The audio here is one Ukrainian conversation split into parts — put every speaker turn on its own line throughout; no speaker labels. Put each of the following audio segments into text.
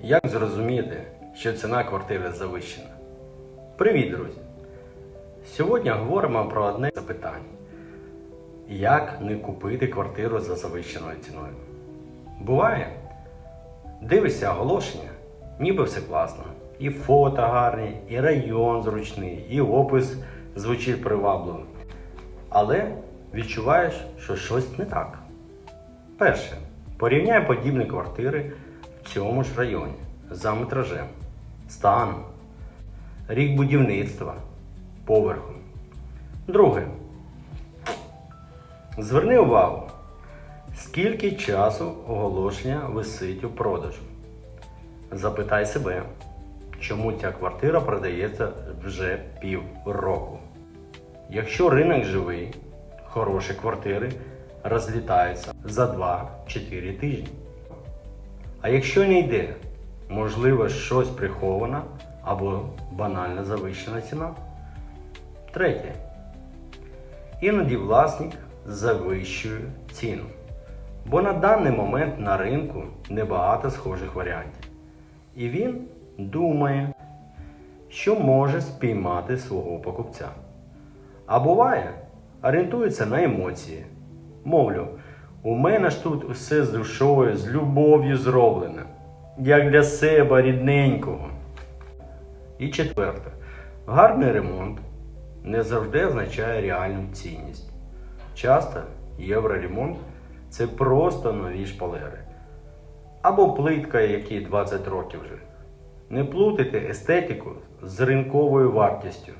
Як зрозуміти, що ціна квартири завищена? Привіт, друзі! Сьогодні говоримо про одне запитання: як не купити квартиру за завищеною ціною? Буває, дивишся оголошення, ніби все класно. І фото гарні, і район зручний, і опис звучить привабливо. Але відчуваєш, що щось не так. Перше. Порівняй подібні квартири цьому ж районі за метражем, станом, рік будівництва, поверхом. Друге. Зверни увагу, скільки часу оголошення висить у продажу. Запитай себе, чому ця квартира продається вже півроку. Якщо ринок живий, хороші квартири розлітаються за 2-4 тижні. А якщо не йде, можливо, щось приховано або банально завищена ціна. Третє. Іноді власник завищує ціну. Бо на даний момент на ринку небагато схожих варіантів. І він думає, що може спіймати свого покупця. А буває, орієнтується на емоції. Мовлю, у мене ж тут усе з душою, з любов'ю зроблено, як для себе рідненького. І четверте, гарний ремонт не завжди означає реальну цінність. Часто євроремонт це просто нові шпалери. Або плитка, якій 20 років вже. Не плутайте естетику з ринковою вартістю.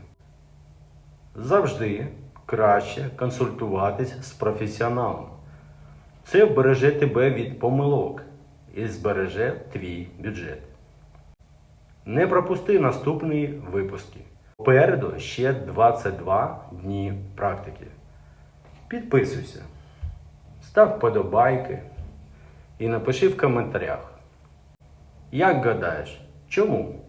Завжди краще консультуватись з професіоналом. Це вбереже тебе від помилок і збереже твій бюджет. Не пропусти наступні випуски. Попереду ще 22 дні практики. Підписуйся, став вподобайки і напиши в коментарях. Як гадаєш, чому?